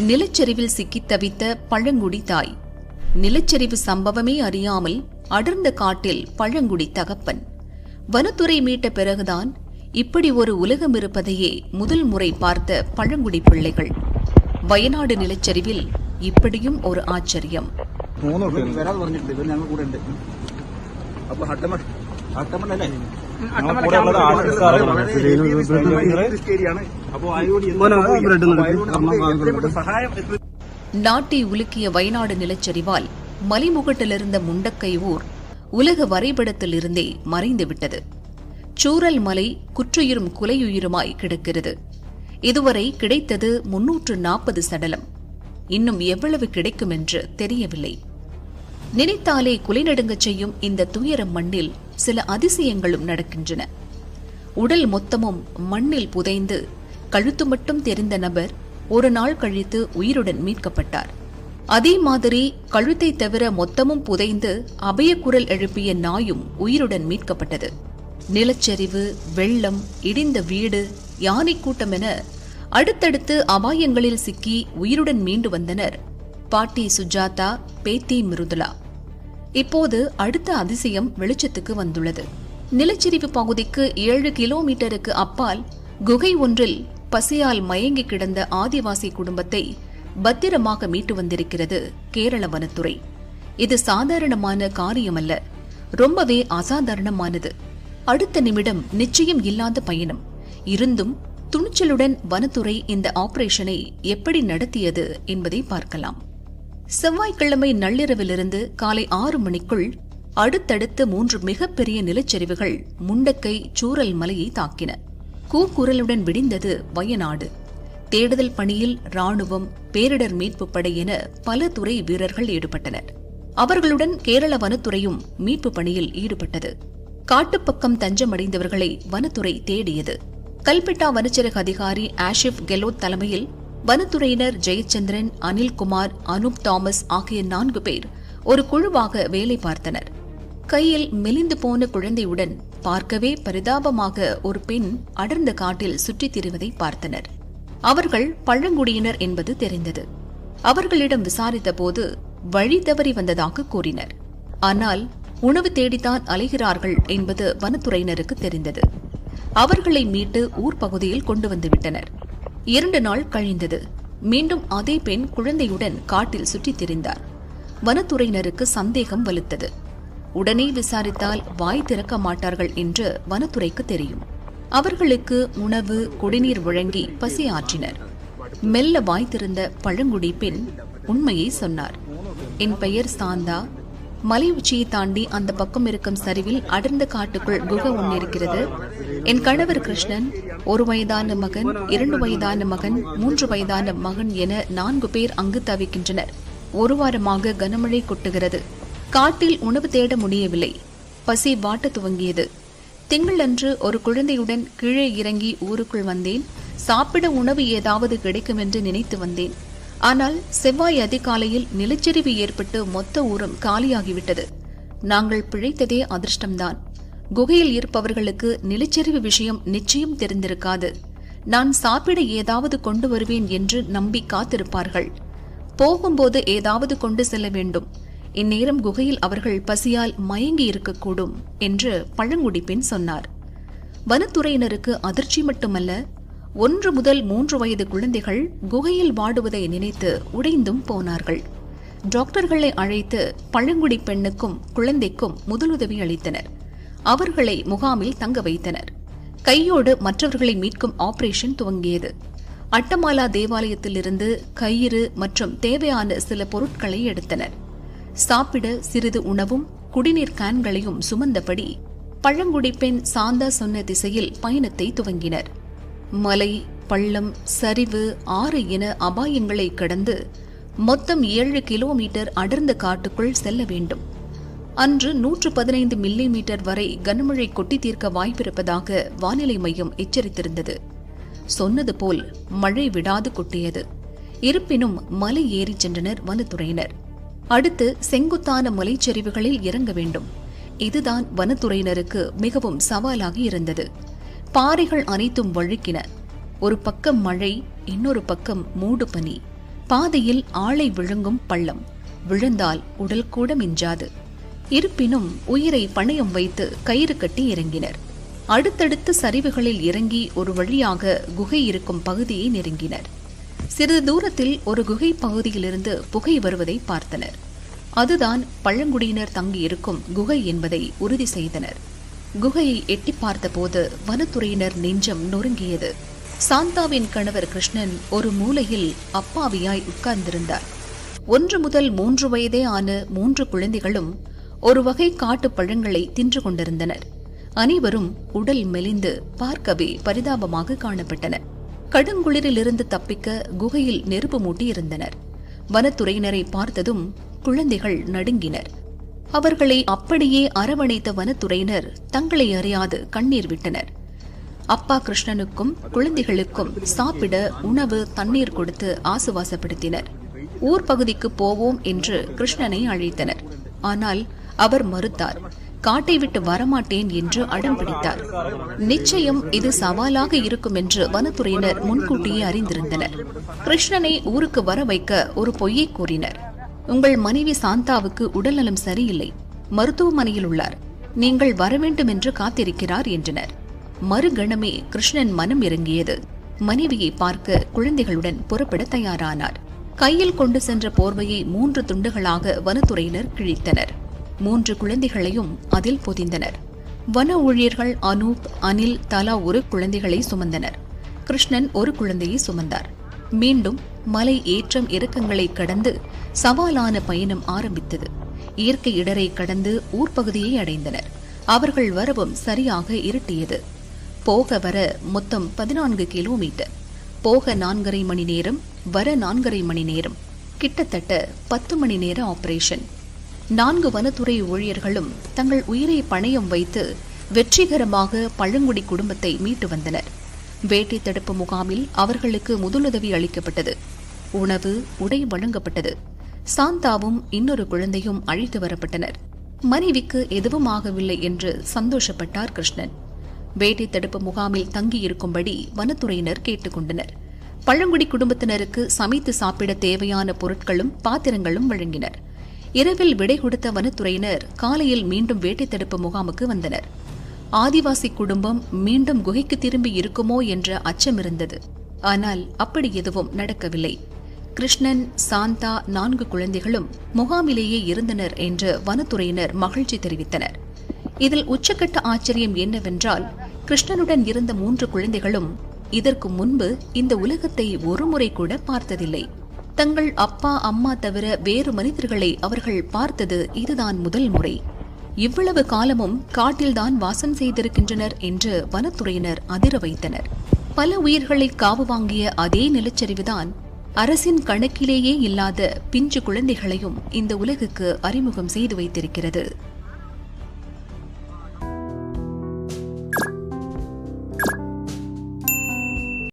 நிலச்சரிவில் சிக்கித் தவித்த பழங்குடி தாய் நிலச்சரிவு சம்பவமே அறியாமல் அடர்ந்த காட்டில் பழங்குடி தகப்பன் வனத்துறை மீட்ட பிறகுதான் இப்படி ஒரு உலகம் இருப்பதையே முதல் முறை பார்த்த பழங்குடி பிள்ளைகள் വയനാട് നിലച്ചരിവിൽ ഇപ്പടിയും ഒരു ആശ്ചര്യം മൂന്ന് நாட்டை உலுக்கிய வயநாடு நிலச்சரிவால் மலிமுகட்டிலிருந்த முண்டக்கை ஊர் உலக வரைபடத்திலிருந்தே மறைந்துவிட்டது சூரல் மலை குற்றுயிரும் குலையுயிருமாய் கிடக்கிறது இதுவரை கிடைத்தது முன்னூற்று நாற்பது சடலம் இன்னும் எவ்வளவு கிடைக்கும் என்று தெரியவில்லை நினைத்தாலே குலைநடுங்கச் செய்யும் இந்த துயர மண்ணில் சில அதிசயங்களும் நடக்கின்றன. உடல் மொத்தமும் மண்ணில் புதைந்து கழுத்து மட்டும் தெரிந்த நபர் ஒரு நாள் கழித்து உயிருடன் மீட்கப்பட்டார். அதே மாதிரி கழுத்தை தவிர மொத்தமும் புதைந்து அபயக்குரல் எழுப்பிய நாயும் உயிருடன் மீட்கப்பட்டது. நிலச்சரிவு வெள்ளம் இடிந்த வீடு யானை கூட்டம் என அடுத்தடுத்து அபாயங்களில் சிக்கி உயிருடன் மீண்டு வந்தனர். பாட்டி சுஜாதா பேத்தி மிருதுலா இப்போது அடுத்த அதிசயம் வெளிச்சத்துக்கு வந்துள்ளது. நிலச்சரிவு பகுதிக்கு ஏழு கிலோமீட்டருக்கு அப்பால் குகை ஒன்றில் பசியால் மயங்கி கிடந்த ஆதிவாசி குடும்பத்தை பத்திரமாக மீட்டு வந்திருக்கிறது கேரள வனத்துறை. இது சாதாரணமான காரியமல்ல ரொம்பவே அசாதாரணமானது. அடுத்த நிமிடம் நிச்சயம் இல்லாத பயணம். இருந்தும் துணிச்சலுடன் வனத்துறை இந்த ஆபரேஷனை எப்படி நடத்தியது என்பதை பார்க்கலாம். செவ்வாய்க்கிழமை நள்ளிரவிலிருந்து காலை ஆறு மணிக்குள் அடுத்தடுத்து மூன்று மிகப்பெரிய நிலச்சரிவுகள் முண்டக்கை சூரல் மலையை தாக்கின. கூக்குரலுடன் விடிந்தது வயநாடு. தேடுதல் பணியில் ராணுவம் பேரிடர் மீட்பு படை என பல துறை வீரர்கள் ஈடுபட்டனர். அவர்களுடன் கேரள வனத்துறையும் மீட்பு பணியில் ஈடுபட்டது. காட்டுப்பக்கம் தஞ்சமடைந்தவர்களை வனத்துறை தேடியது. கல்பெட்டா வனச்சரக அதிகாரி ஆஷிப் கெலோத் தலைமையில் வனத்துறையினர் ஜெயச்சந்திரன் அனில்குமார் அனூப் தாமஸ் ஆகிய நான்கு பேர் ஒரு குழுவாக வேலை பார்த்தனர். கையில் மெலிந்து போன குழந்தையுடன் பார்க்கவே பரிதாபமாக ஒரு பெண் அடர்ந்த காட்டில் சுற்றித் திரிவதை பார்த்தனர். அவர்கள் பழங்குடியினர் என்பது தெரிந்தது. அவர்களிடம் விசாரித்தபோது வழி தவறி வந்ததாக கூறினர். ஆனால் உணவு தேடித்தான் அலைகிறார்கள் என்பது வனத்துறையினருக்கு தெரிந்தது. அவர்களை மீட்டு ஊர் பகுதியில் கொண்டு வந்துவிட்டனர் இரண்டு நாள் கழிந்தது. மீண்டும் அதே பெண் குழந்தையுடன் காட்டில் சுற்றித் திரிந்தார். வனத்துறையினருக்கு சந்தேகம் வலுத்தது. உடனே விசாரித்தால் வாய் திறக்க மாட்டார்கள் என்று வனத்துறைக்கு தெரியும். அவர்களுக்கு உணவு குடிநீர் வழங்கி பசி ஆற்றினர். மெல்ல வாய் திறந்த பழங்குடி பெண் உண்மையை சொன்னார். என் பெயர் சாந்தா மலை உச்சியை தாண்டி அந்த பக்கம் இருக்கும் சரிவில் அடர்ந்த காட்டுக்குள் குகை ஒன்று இருக்கிறது. என் கணவர் கிருஷ்ணன் ஒரு வயதான மகன் இரண்டு வயதான மகன் மூன்று வயதான மகன் என நான்கு பேர் அங்கு தவிக்கின்றனர். ஒரு வாரமாக கனமழை கொட்டுகிறது. காட்டில் உணவு தேட முடியவில்லை. பசி வாட்ட துவங்கியது. திங்களன்று ஒரு குழந்தையுடன் கீழே இறங்கி ஊருக்குள் வந்தேன். சாப்பிட உணவு ஏதாவது கிடைக்கும் என்று நினைத்து வந்தேன். ஆனால் செவ்வாய் அதிகாலையில் நிலச்சரிவு ஏற்பட்டு மொத்த ஊரும் காலியாகிவிட்டது. நாங்கள் பிழைத்ததே அதிர்ஷ்டம்தான். குகையில் இருப்பவர்களுக்கு நிலச்சரிவு விஷயம் நிச்சயம் தெரிந்திருக்காது. நான் சாப்பிட ஏதாவது கொண்டு வருவேன் என்று நம்பி காத்திருப்பார்கள். போகும்போது ஏதாவது கொண்டு செல்ல வேண்டும். இந்நேரம் குகையில் அவர்கள் பசியால் மயங்கி இருக்கக்கூடும் என்று பழங்குடி பெண் சொன்னார். வனத்துறையினருக்கு அதிர்ச்சி மட்டுமல்ல ஒன்று முதல் மூன்று வயது குழந்தைகள் குகையில் வாடுவதை நினைத்து உடைந்தும் போனார்கள். டாக்டர்களை அழைத்து பழங்குடி பெண்ணுக்கும் குழந்தைக்கும் முதலுதவி அளித்தனர். அவர்களை முகாமில் தங்க வைத்தனர். கையோடு மற்றவர்களை மீட்கும் ஆபரேஷன் துவங்கியது. அட்டமாலா தேவாலயத்திலிருந்து கயிறு மற்றும் தேவையான சில பொருட்களை எடுத்தனர். சாப்பிட சிறிது உணவும் குடிநீர் கேன்களையும் சுமந்தபடி பழங்குடி பெண் சாந்தா சொன்ன திசையில் பயணத்தை துவங்கினர். மலை பள்ளம் சரிவு ஆறு என அபாயங்களை கடந்து மொத்தம் ஏழு கிலோமீட்டர் அடர்ந்த காட்டுக்குள் செல்ல வேண்டும். அன்று நூற்று பதினைந்து மில்லி மீட்டர் வரை கனமழை கொட்டி தீர்க்க வாய்ப்பிருப்பதாக வானிலை மையம் எச்சரித்திருந்தது. சொன்னது போல் மழை விடாது கொட்டியது. இருப்பினும் மலை ஏறிச் சென்றனர் வனத்துறையினர். அடுத்து செங்குத்தான மலைச்சரிவுகளில் இறங்க வேண்டும். இதுதான் வனத்துறையினருக்கு மிகவும் சவாலாக இருந்தது. பாறைகள் அனைத்தும் வழுக்கின. ஒரு பக்கம் மழை இன்னொரு பக்கம் மூடு பனி. பாதையில் ஆளை விழுங்கும் பள்ளம். விழுந்தால் உடல் கூட மிஞ்சாது. இருப்பினும் உயிரை பணயம் வைத்து கயிறு கட்டி இறங்கினர். அடுத்தடுத்த சரிவுகளில் இறங்கி ஒரு வழியாக குகை இருக்கும் பகுதியை நெருங்கினர். சிறிது தூரத்தில் ஒரு குகை பகுதியிலிருந்து புகை வருவதை பார்த்தனர். அதுதான் பழங்குடியினர் தங்கியிருக்கும் குகை என்பதை உறுதி செய்தனர். குகையை எட்டி பார்த்தபோது வனத்துறையினர் நெஞ்சம் நொறுங்கியது. சாந்தாவின் கணவர் கிருஷ்ணன் ஒரு மூலையில் அப்பாவியாய் உட்கார்ந்திருந்தார். ஒன்று முதல் மூன்று வயதே ஆன மூன்று குழந்தைகளும் ஒரு வகை காட்டுப் பழங்களை தின்று கொண்டிருந்தனர். அனைவரும் உடல் மெலிந்து பார்க்கவே பரிதாபமாக காணப்பட்டனர் கடுங்குளிரிலிருந்து தப்பிக்க குகையில் நெருப்பு மூட்டி இருந்தனர் வனத்துறையினரை பார்த்ததும் குழந்தைகள் நடுங்கினர். அவர்களை அப்படியே அரவணைத்த வனத்துறையினர் தங்களை அறியாது கண்ணீர் விட்டனர். அப்பா கிருஷ்ணனுக்கும் குழந்தைகளுக்கும் சாப்பிட உணவு தண்ணீர் கொடுத்து ஆசுவாசப்படுத்தினர். ஊர் பகுதிக்கு போவோம் என்று கிருஷ்ணனை அழைத்தனர். ஆனால் அவர் மறுத்தார் காட்டை விட்டு வரமாட்டேன் என்று அடம் பிடித்தார். நிச்சயம் இது சவாலாக இருக்கும் என்று வனத்துறையினர் முன்கூட்டியே அறிந்திருந்தனர். கிருஷ்ணனை ஊருக்கு வர வைக்க ஒரு பொய்யை கூறினர். உங்கள் மனைவி சாந்தாவுக்கு உடல்நலம் சரியில்லை. மருத்துவமனையில் உள்ளார். நீங்கள் வரவேண்டும் என்று காத்திருக்கிறார் என்றனர். மறுகணமே கிருஷ்ணன் மனம் இறங்கியது. மனைவியை பார்க்க குழந்தைகளுடன் புறப்பட தயாரானார். கையில் கொண்டு சென்ற போர்வையை மூன்று துண்டுகளாக வனத்துறையினர் கிழித்தனர். மூன்று குழந்தைகளையும் அதில் பொதிந்தனர். வன ஊழியர்கள் அனூப் அனில் தலா ஒரு குழந்தைகளை சுமந்தனர். கிருஷ்ணன் ஒரு குழந்தையை சுமந்தார். மீண்டும் மலை ஏற்றம் இறக்கங்களை கடந்து சவாலான பயணம் ஆரம்பித்தது. இயற்கை இடரை கடந்து ஊர்ப்பகுதியை அடைந்தனர். அவர்கள் வரவும் சரியாக இருட்டியது. போக வர மொத்தம் பதினான்கு கிலோமீட்டர். போக நான்கரை மணி நேரம் வர நான்கரை மணி நேரம். கிட்டத்தட்ட பத்து மணி நேர ஆபரேஷன். நான்கு வனத்துறை ஊழியர்களும் தங்கள் உயிரை பணயம் வைத்து வெற்றிகரமாக பழங்குடி குடும்பத்தை மீட்டு வந்தனர். வேட்டை தடுப்பு முகாமில் அவர்களுக்கு முதலுதவி அளிக்கப்பட்டது. உணவு உடை வழங்கப்பட்டது. சாந்தாவும் இன்னொரு குழந்தையும் அழைத்து வரப்பட்டனர். மனைவிக்கு எதுவும் ஆகவில்லை என்று சந்தோஷப்பட்டார் கிருஷ்ணன். வேட்டை தடுப்பு முகாமில் தங்கியிருக்கும்படி வனத்துறையினர் கேட்டுக்கொண்டனர் பழங்குடி குடும்பத்தினருக்கு சமைத்து சாப்பிட தேவையான பொருட்களும் பாத்திரங்களும் வழங்கினர். இரவில் விடை கொடுத்த வனத்துறையினர் காலையில் மீண்டும் வேட்டை தடுப்பு முகாமுக்கு வந்தனர். ஆதிவாசி குடும்பம் மீண்டும் குகைக்கு திரும்பி இருக்குமோ என்ற அச்சம் இருந்தது. ஆனால் அப்படி எதுவும் நடக்கவில்லை. கிருஷ்ணன் சாந்தா நான்கு குழந்தைகளும் முகாமிலேயே இருந்தனர் என்று வனத்துறையினர் மகிழ்ச்சி தெரிவித்தனர். இதில் உச்சக்கட்ட ஆச்சரியம் என்னவென்றால் கிருஷ்ணனுடன் இருந்த மூன்று குழந்தைகளும் இதற்கு முன்பு இந்த உலகத்தை ஒருமுறை கூட பார்த்ததில்லை. தங்கள் அப்பா அம்மா தவிர வேறு மனிதர்களை அவர்கள் பார்த்தது இதுதான் முதல் முறை. இவ்வளவு காலமும் காட்டில்தான் வாசம் செய்திருக்கின்றனர் என்று வனத்துறையினர் அதிர வைத்தனர். பல உயிர்களை காவு வாங்கிய அதே நிலச்சரிவுதான் அரசின் கணக்கிலேயே இல்லாத பிஞ்சு குழந்தைகளையும் இந்த உலகுக்கு அறிமுகம் செய்து வைத்திருக்கிறது.